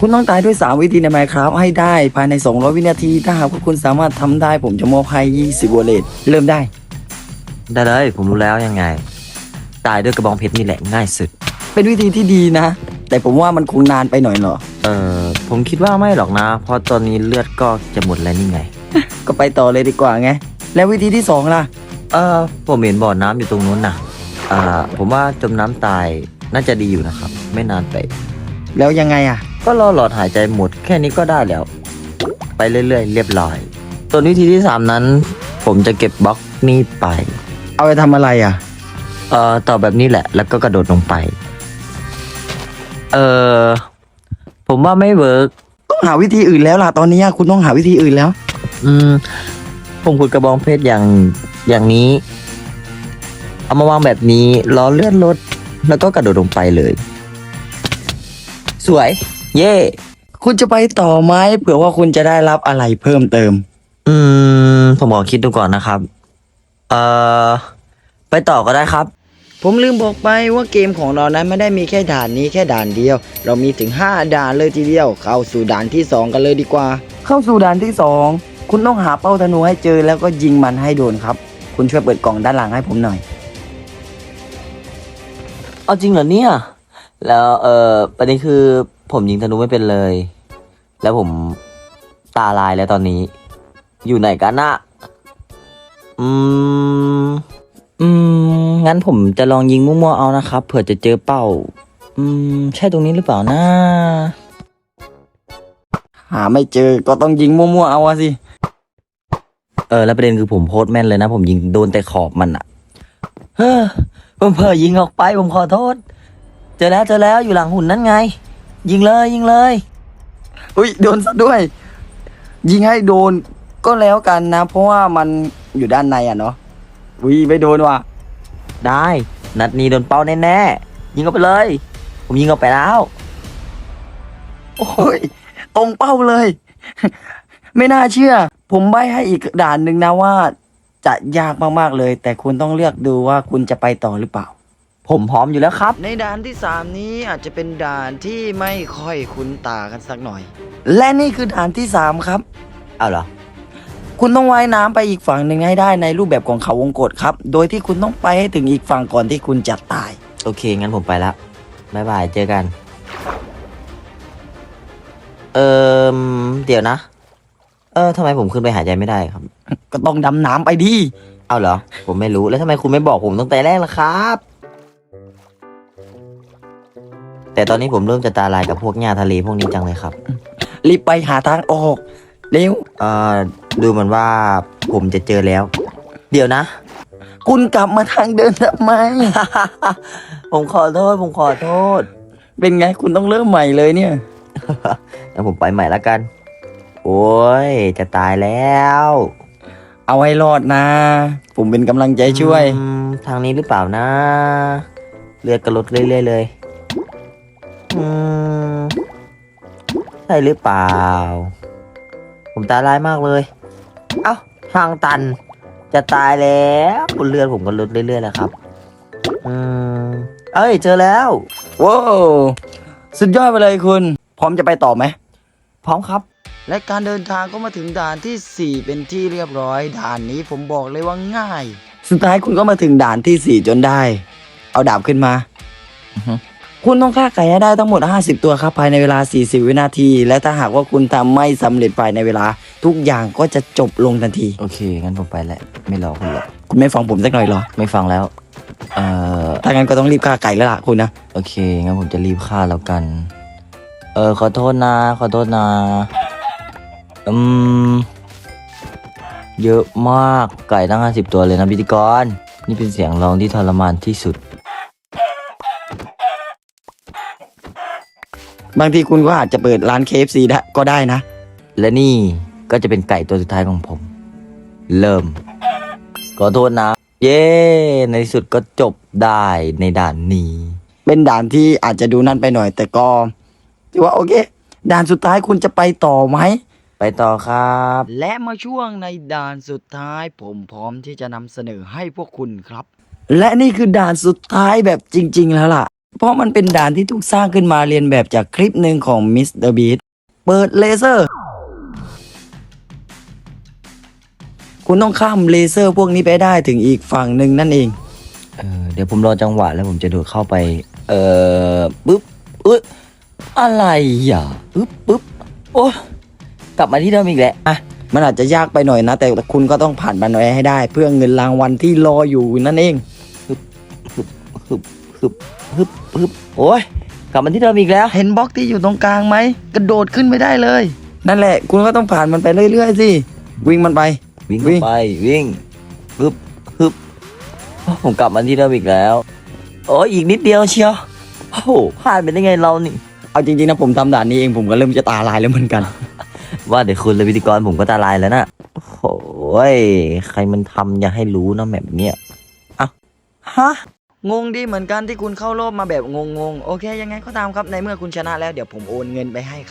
คุณต้องตายด้วย 3 วิธีในไมครับให้ได้ภายใน 200 วินาที ถ้าหากว่าคุณสามารถทำได้ผมจะมอบให้ 20วอลเล็ตเริ่มได้ ได้เลย ผมรู้แล้วยังไง ตายด้วยกระบองเพชรนี่แหละง่ายสุด เป็นวิธีที่ดีนะ แต่ผมว่ามันคงนานไปหน่อยเหรอ เออผมคิดว่าไม่หรอกนะ เพราะตอนนี้เลือดก็จะหมดแล้วนี่ไง ก็ไปต่อเลยดีกว่าไง แล้ววิธีที่สองล่ะ เออผมเห็นบ่อน้ำอยู่ตรงนู้นน่ะอ่า ผมว่าจมน้ำตายน่าจะดีอยู่นะครับ ไม่นานไป แล้วยังไงอะ ก็รอหลอดหายใจหมด แค่นี้ก็ได้แล้ว ไปเรื่อยๆ เรียบร้อย ส่วนวิธีที่สามนั้น ผมจะเก็บบล็อกนี้ไป เอาไปทำอะไรอะ เอ่อต่อแบบนี้แหละ แล้วก็กระโดดลงไป เออผมว่าไม่เวิร์กต้องหาวิธีอื่นแล้วล่ะตอนนี้คุณต้องหาวิธีอื่นแล้ว อืม ผมขุดกระบองเพชรอย่างอย่างนี้ เอามาวางแบบนี้ล้อเลื่อนรถแล้วก็กระโดดลงไปเลย สวย เย่คุณจะไปต่อไหมเผื่อว่าคุณจะได้รับอะไรเพิ่มเติม อืม ผมขอคิดดูก่อนนะครับ เอ่อ ไปต่อก็ได้ครับ ผมลืมบอกไปว่าเกมของเรานั้นไม่ได้มีแค่ด่านนี้แค่ด่านเดียว เรามีถึง 5 ด่านเลยทีเดียว เข้าสู่ด่านที่ 2 กันเลยดีกว่า เข้าสู่ด่านที่ 2 คุณต้องหาเป้าธนูให้เจอแล้วก็ยิงมันให้โดนครับ คุณช่วยเปิดกล่องด้านหลังให้ผมหน่อย เอาจริงเหรอเนี่ย แล้วเออประเด็นคือ ผมยิงธนูไม่เป็นเลย แล้วผมตาลายแล้วตอนนี้ อยู่ไหนกันนะอืม อืม งั้นผมจะลองยิงมั่วๆเอานะครับ เผื่อจะเจอเป้า อืม ใช่ตรงนี้หรือเปล่านะ หาไม่เจอก็ต้องยิงมั่วๆเอาอะสิ เออ แล้วประเด็นคือผมโพสต์แม่นเลยนะ ผมยิงโดนแต่ขอบมันอะเฮ้อผมเผลอยิงออกไปผมขอโทษ เจอแล้วเจอแล้วอยู่หลังหุ่นนั่นไง ยิงเลยยิงเลยอุ้ยโดนซะด้วย ยิงให้โดนก็แล้วกันนะ เพราะว่ามันอยู่ด้านในอะเนาะวิไม่โดนว่ะได้ นัดนี้โดนเป้าแน่ๆยิงเข้าไปเลย ผมยิงเข้าไปแล้ว โอ้ยตรงเป้าเลย ไม่น่าเชื่อ ผมใบให้อีกด่านหนึ่งนะว่า จะยากมากๆเลย แต่คุณต้องเลือกดูว่าคุณจะไปต่อหรือเปล่า ผมพร้อมอยู่แล้วครับ ในด่านที่ 3 นี้อาจจะเป็นด่านที่ไม่ค่อยคุ้นตากันสักหน่อย และนี่คือด่านที่ 3 ครับ เอาเหรอ คุณต้องว่ายน้ำไปอีกฝั่งหนึ่งให้ได้ในรูปแบบของเขาวงกตครับ โดยที่คุณต้องไปให้ถึงอีกฝั่งก่อนที่คุณจะตาย โอเค งั้นผมไปแล้วบ๊ายบาย เจอกัน เอิมเดี๋ยวนะ เออทำไมผมขึ้นไปหายใจไม่ได้ครับ ก็ต้องดำน้ำไปดิเอาเหรอ ผมไม่รู้ แล้วทำไมคุณไม่บอกผมตั้งแต่แรกล่ะครับ แต่ตอนนี้ผมเริ่มจะตาลายกับพวกหญ้าทะเลพวกนี้จังเลยครับ รีบไปหาทางออก เร็ว เอ่อดูเหมือนว่าผมจะเจอแล้ว เดี๋ยวนะ คุณกลับมาทางเดินทำไม ผมขอโทษ ผมขอโทษ เป็นไงคุณต้องเริ่มใหม่เลยเนี่ยแล้วผมไปใหม่ละกัน โอ้ย จะตายแล้วเอาให้รอดนะ ผมเป็นกำลังใจช่วย อืมทางนี้หรือเปล่านะ เลือดก็ลดเรื่อยๆเลยอืม ใช่หรือเปล่า ผมตาลายมากเลย เอ้า ทางตัน จะตายแล้วเลือดผมก็ลดเรื่อยๆแล้วครับ อืม เอ้ย เจอแล้วว้าวสุดยอดไปเลยคุณ พร้อมจะไปต่อไหม พร้อมครับ และการเดินทางก็มาถึงด่านที่ 4 เป็นที่เรียบร้อย ด่านนี้ผมบอกเลยว่าง่าย สุดท้ายคุณก็มาถึงด่านที่ 4 จนได้ เอาดาบขึ้นมา อือฮึ คุณต้องฆ่าไก่ให้ได้ทั้งหมด 50 ตัวครับภายในเวลา 40 วินาที และถ้าหากว่าคุณทำไม่สำเร็จภายในเวลา ทุกอย่างก็จะจบลงทันที โอเค งั้นผมไปแล้วไม่รอคุณหรอกคุณไม่ฟังผมสักหน่อยเหรอ ไม่ฟังแล้ว เอ่อ ถ้างั้นก็ต้องรีบฆ่าไก่แล้วล่ะคุณนะ โอเค งั้นผมจะรีบฆ่าแล้วกัน เออ ขอโทษนะ ขอโทษนะ อืม เยอะมาก ไก่ตั้งห้าสิบตัวเลยนะพิธีกร นี่เป็นเสียงร้องที่ทรมานที่สุด บางทีคุณก็อาจจะเปิดร้าน KFC ได้ก็ได้นะ และนี่ก็จะเป็นไก่ตัวสุดท้ายของผม เริ่ม ขอโทษนะ เย้ ในที่สุดก็จบได้ในด่านนี้ เป็นด่านที่อาจจะดูนั่นไปหน่อย แต่ก็ถือว่าโอเค ด่านสุดท้ายคุณจะไปต่อไหม ไปต่อครับ และมาช่วงในด่านสุดท้าย ผมพร้อมที่จะนำเสนอให้พวกคุณครับ และนี่คือด่านสุดท้ายแบบจริง ๆ แล้วล่ะ เพราะมันเป็นด่านที่ถูกสร้างขึ้นมาเรียนแบบจากคลิปหนึ่งของมิสเตอร์บีเปิดเลเซอร์ คุณต้องข้ามเลเซอร์พวกนี้ไปได้ถึงอีกฝั่งหนึ่งนั่นเอง เออเดี๋ยวผมรอจังหวะแล้วผมจะโดดเข้าไป เออปึ๊บเอ้ยอะไรอะปึ๊บปึ๊บโอ้กลับมาที่เดิมอีกแล้วอะมันอาจจะยากไปหน่อยนะ แต่คุณก็ต้องผ่านมันไว้ให้ได้ เพื่อเงินรางวัลที่รออยู่นั่นเอง ฮึบฮึบฮึบ ฮึบฮึบโอ้ยกลับมาที่เดิมอีกแล้ว เห็นบล็อกที่อยู่ตรงกลางไหม กระโดดขึ้นไม่ได้เลย นั่นแหละ คุณก็ต้องผ่านมันไปเรื่อยๆสิ วิ่งมันไป วิ่งวิ่เข้างไปวิ่งฮึบฮึบโอ้ผมกลับมาที่เดิมอีกแล้ว โอ้ยอีกนิดเดียวเชียวโอ้โหพลาดไปได้ไงเรานี่ เอาจริงๆนะผมทำด่านนี้เองผมก็เริ่มจะตาลายแล้วเหมือนกัน ว่าเดี๋ยวคุณเลยพิธีกรผมก็ตาลายแล้วนะโอ้ยใครมันทำอย่าให้รู้นะแบบเนี้ยเอ้าฮะ งงดีเหมือนกันที่คุณเข้ารอบมาแบบงงๆ โอเคยังไงก็ตามครับในเมื่อคุณชนะแล้วเดี๋ยวผมโอนเงินไปให้